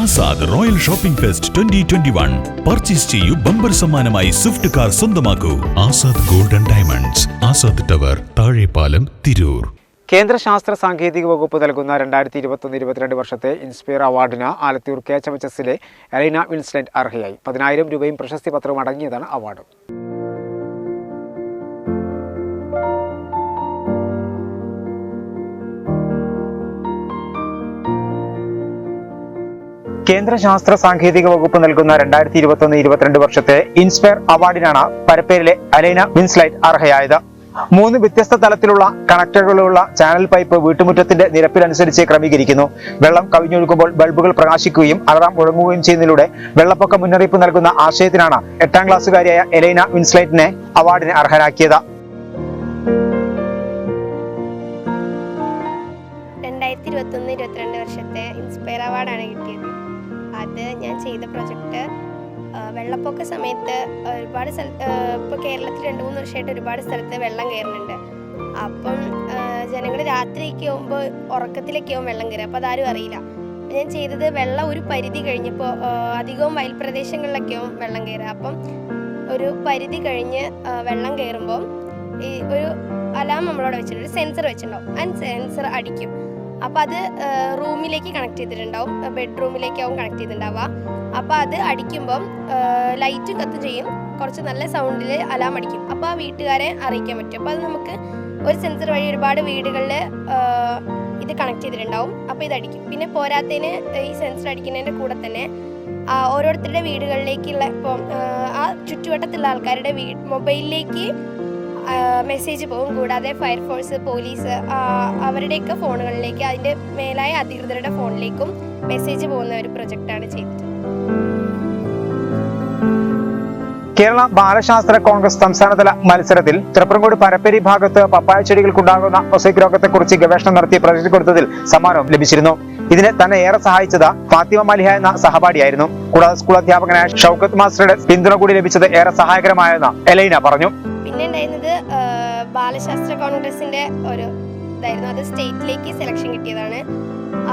Azad royal shopping fest twenty twenty one. Purchase ചെയ്യൂ bumper സമ്മാനമായി Swift car സ്വന്തമാക്കൂ. Azad golden diamonds Azad tower Thazhepalam Tirur. കേന്ദ്ര ശാസ്ത്ര സാങ്കേതിക വകുപ്പ് നൽകുന്ന രണ്ടായിരത്തി ഇരുപത്തൊന്ന് ഇരുപത്തിരണ്ട് വർഷത്തെ ഇൻസ്പയർ അവാർഡിന് Alathur K H M H എസിലെ എലൈന വിൻസ്റ്റന്റ് അർഹയായി. പതിനായിരം രൂപയും പ്രശസ്തി പത്രവും അടങ്ങിയതാണ് അവാർഡ്. കേന്ദ്ര ശാസ്ത്ര സാങ്കേതിക വകുപ്പ് നൽകുന്ന രണ്ടായിരത്തി ഇരുപത്തൊന്ന് ഇരുപത്തിരണ്ട് വർഷത്തെ ഇൻസ്പയർ അവാർഡിനാണ് പരപ്പേരിലെ അലൈന വിൻസ്ലൈറ്റ് അർഹയായത്. മൂന്ന് വ്യത്യസ്ത തലത്തിലുള്ള കണക്ടറുകളുള്ള ചാനൽ പൈപ്പ് വീട്ടുമുറ്റത്തിന്റെ നിരപ്പിനനുസരിച്ച് ക്രമീകരിക്കുന്നു. വെള്ളം കവിഞ്ഞൊഴുകുമ്പോൾ ബൾബുകൾ പ്രകാശിക്കുകയും അലാറം മുഴങ്ങുകയും ചെയ്യുന്നതിലൂടെ വെള്ളപ്പൊക്ക മുന്നറിയിപ്പ് നൽകുന്ന ആശയത്തിനാണ് എട്ടാം ക്ലാസ്സുകാരിയായ എലൈന വിൻസ്ലൈറ്റിനെ അവാർഡിന് അർഹരാക്കിയത് രണ്ടായിരത്തി ഇരുപത്തൊന്ന് ഇരുപത്തിരണ്ട് വർഷത്തെ ഇൻസ്പയർ അവാർഡാണ് കിട്ടിയത്. അത് ഞാൻ ചെയ്ത പ്രൊജക്റ്റ് വെള്ളപ്പൊക്ക സമയത്ത് ഒരുപാട് സ്ഥലത്ത് ഇപ്പോൾ കേരളത്തിൽ രണ്ട് മൂന്ന് വർഷമായിട്ട് ഒരുപാട് സ്ഥലത്ത് വെള്ളം കയറുന്നുണ്ട്. അപ്പം ജനങ്ങൾ രാത്രിയൊക്കെ ആകുമ്പോൾ ഉറക്കത്തിലൊക്കെ ആവും വെള്ളം കയറുക. അപ്പോൾ അതാരും അറിയില്ല. ഞാൻ ചെയ്തത് വെള്ളം ഒരു പരിധി കഴിഞ്ഞപ്പോൾ അധികവും വയൽ പ്രദേശങ്ങളിലൊക്കെ ആവും വെള്ളം കയറുക. അപ്പം ഒരു പരിധി കഴിഞ്ഞ് വെള്ളം കയറുമ്പോൾ ഈ ഒരു അലാം നമ്മളോട് വെച്ചിട്ടുണ്ട്. ഒരു സെൻസർ വെച്ചിട്ടുണ്ടാവും. ആ സെൻസർ അടിക്കും. അപ്പോൾ അത് റൂമിലേക്ക് കണക്ട് ചെയ്തിട്ടുണ്ടാവും. ബെഡ്റൂമിലേക്കാവും കണക്ട് ചെയ്തിട്ടുണ്ടാവുക. അപ്പോൾ അത് അടിക്കുമ്പം ലൈറ്റും കത്തും ചെയ്യും. കുറച്ച് നല്ല സൗണ്ടിൽ അലാം അടിക്കും. അപ്പോൾ ആ വീട്ടുകാരെ അറിയിക്കാൻ പറ്റും. അപ്പോൾ അത് നമുക്ക് ഒരു സെൻസർ വഴി ഒരുപാട് വീടുകളിൽ ഇത് കണക്ട് ചെയ്തിട്ടുണ്ടാവും. അപ്പോൾ ഇത് അടിക്കും. പിന്നെ പോരാത്തതിന് ഈ സെൻസർ അടിക്കുന്നതിന്റെ കൂടെ തന്നെ ഓരോരുത്തരുടെ വീടുകളിലേക്കുള്ള ഇപ്പം ആ ചുറ്റുവട്ടത്തുള്ള ആൾക്കാരുടെ വീ മൊബൈലിലേക്ക് മെസ്സേജ് പോകും. കൂടാതെ ഫയർഫോഴ്സ് പോലീസ് അവരുടെയൊക്കെ ഫോണുകളിലേക്ക് അതിന്റെ മേലായ അധികൃതരുടെ ഫോണിലേക്കും മെസ്സേജ് പോകുന്ന ഒരു പ്രൊജക്റ്റാണ് ചെയ്തിട്ടുള്ളത്. കേരള ബാലശാസ്ത്ര കോൺഗ്രസ് സംസ്ഥാനതല മത്സരത്തിൽ തൃപ്രംകോട് പരപ്പേരി ഭാഗത്ത് പപ്പായ ചെടികൾക്കുണ്ടാകുന്ന ഒസൈക് രോഗത്തെക്കുറിച്ച് ഗവേഷണം നടത്തി പ്രചരിച്ചു കൊടുത്തതിൽ സമ്മാനവും ലഭിച്ചിരുന്നു. ഇതിന് തന്നെ ഏറെ സഹായിച്ചത് ഫാത്തിമ മലിഹ എന്ന സഹപാഠിയായിരുന്നു. കൂടാതെ സ്കൂൾ അധ്യാപകനായ ഷൗക്കത്ത് മാസ്റ്ററുടെ പിന്തുണ കൂടി ലഭിച്ചത് ഏറെ സഹായകരമായെന്ന് എലൈന പറഞ്ഞു. ഉണ്ടായിരുന്നത് ബാലശാസ്ത്ര കോൺഗ്രസിന്റെ ഒരു ഇതായിരുന്നു. അത് സ്റ്റേറ്റിലേക്ക് സെലക്ഷൻ കിട്ടിയതാണ്.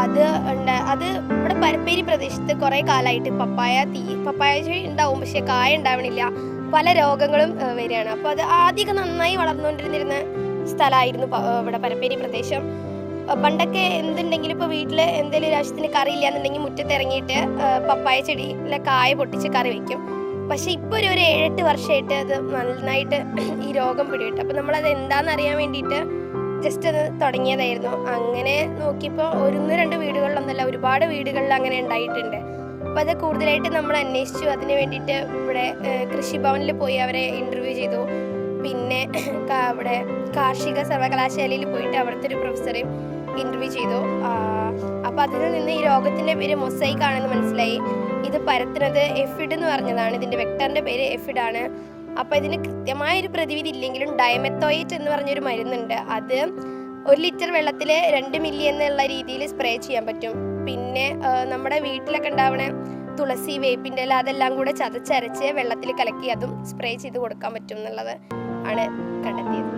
അത് ഉണ്ട് അത് ഇവിടെ പരപ്പേരി പ്രദേശത്ത് കുറേ കാലമായിട്ട് പപ്പായ തീ പപ്പായ ചെടി ഉണ്ടാവും പക്ഷേ കായ ഉണ്ടാവണില്ല. പല രോഗങ്ങളും വരികയാണ്. അപ്പോൾ അത് ആദ്യമൊക്കെ നന്നായി വളർന്നുകൊണ്ടിരുന്നിരുന്ന സ്ഥലമായിരുന്നു ഇവിടെ പരപ്പേരി പ്രദേശം. പണ്ടൊക്കെ എന്തുണ്ടെങ്കിലും ഇപ്പോൾ വീട്ടിൽ എന്തെങ്കിലും ഒരു ആവശ്യത്തിന് കറി ഇല്ല എന്നുണ്ടെങ്കിൽ മുറ്റത്തിറങ്ങിയിട്ട് പപ്പായ ചെടിയിലെ കായ പൊട്ടിച്ച് കറി വെക്കും പക്ഷെ ഇപ്പോൾ ഒരു ഒരു ഏഴെട്ട് വർഷമായിട്ട് അത് നന്നായിട്ട് ഈ രോഗം പിടിയിട്ട് അപ്പോൾ നമ്മളത് എന്താണെന്ന് അറിയാൻ വേണ്ടിയിട്ട് ജസ്റ്റ് അത് തുടങ്ങിയതായിരുന്നു. അങ്ങനെ നോക്കിയപ്പോൾ ഒരുന്ന് രണ്ട് വീടുകളിലൊന്നല്ല ഒരുപാട് വീടുകളിൽ അങ്ങനെ ഉണ്ടായിട്ടുണ്ട്. അപ്പോൾ അത് കൂടുതലായിട്ട് നമ്മൾ അന്വേഷിച്ചു. അതിന് വേണ്ടിയിട്ട് ഇവിടെ കൃഷിഭവനിൽ പോയി അവരെ ഇന്റർവ്യൂ ചെയ്തു. പിന്നെ അവിടെ കാർഷിക സർവകലാശാലയിൽ പോയിട്ട് അവിടുത്തെ ഒരു പ്രൊഫസറെയും ഇന്റർവ്യൂ ചെയ്തു. അപ്പോൾ അതിൽ നിന്ന് ഈ രോഗത്തിന്റെ പേര് മൊസൈക്ക് ആണെന്ന് മനസ്സിലായി. ഇത് പരത്തുന്നത് എഫിഡ് എന്ന് പറഞ്ഞതാണ്. ഇതിന്റെ വെക്ടറിന്റെ പേര് എഫിഡ് ആണ്. അപ്പോൾ ഇതിന് കൃത്യമായൊരു പ്രതിവിധി ഇല്ലെങ്കിലും ഡയമെത്തോയിറ്റ് എന്ന് പറഞ്ഞൊരു മരുന്നുണ്ട്. അത് ഒരു ലിറ്റർ വെള്ളത്തിൽ രണ്ട് മില്ലി എന്നുള്ള രീതിയിൽ സ്പ്രേ ചെയ്യാൻ പറ്റും. പിന്നെ നമ്മുടെ വീട്ടിലൊക്കെ ഉണ്ടാവണ തുളസി വേപ്പിന്റെ ഇല അതെല്ലാം കൂടെ ചതച്ചരച്ച് വെള്ളത്തിൽ കലക്കി അതും സ്പ്രേ ചെയ്ത് കൊടുക്കാൻ പറ്റും എന്നുള്ളത് ആണ് കണ്ടെത്തിയത്.